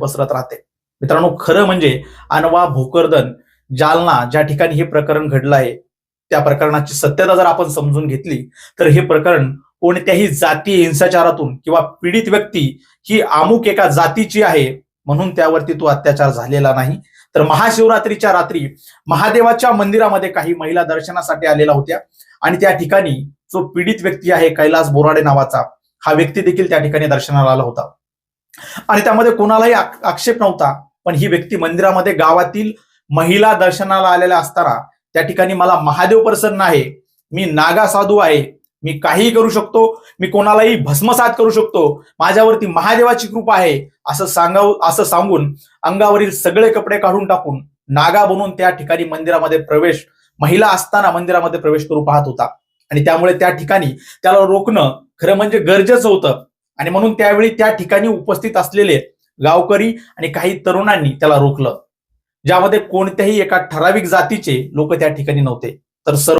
पसरत राहते. मित्रांनो खरं म्हणजे अनवा भोकरदन जालना ज्या ठिकाणी हे प्रकरण घडलं आहे त्या प्रकरणाची सत्यता जर आपण समजून घेतली तर हे प्रकरण कोणत्याही जातीय हिंसाचारातून किंवा पीडित व्यक्ती ही अमुक एका जातीची आहे म्हणून त्यावरती तो अत्याचार झालेला नाही. तर महाशिवरात्रीच्या रात्री महादेवाच्या मंदिरामध्ये काही महिला दर्शनासाठी आलेल्या होत्या आणि त्या ठिकाणी जो पीडित व्यक्ती आहे कैलास बोराडे नावाचा हा व्यक्ती देखील त्या ठिकाणी दर्शनाला आला होता. आणि त्यामध्ये कोणालाही आक्षेप नव्हता. पण ही व्यक्ती मंदिरामध्ये गावातील महिला दर्शनाला आलेल्या असताना त्या ठिकाणी मला महादेव प्रसन्न आहे. मी नागा साधू आहे. मी काहीही करू शकतो. मी कोणालाही भस्मसात करू शकतो. माझ्यावरती महादेवाची कृपा आहे. असं सांगाव असं सांगून अंगावरील सगळे कपडे काढून टाकून नागा बनून त्या ठिकाणी मंदिरामध्ये प्रवेश महिला असताना मंदिरामध्ये प्रवेश करू पाहत होता. आणि त्यामुळे त्या ठिकाणी त्याला रोखणं खरं म्हणजे गरजेचं होतं. आणि म्हणून त्यावेळी त्या ठिकाणी उपस्थित असलेले गावकरी आणि काही तरुणांनी त्याला रोखलं. ज्यामध्ये कोणत्याही एका ठराविक जातीचे लोक त्या ठिकाणी नव्हते. तर सर्व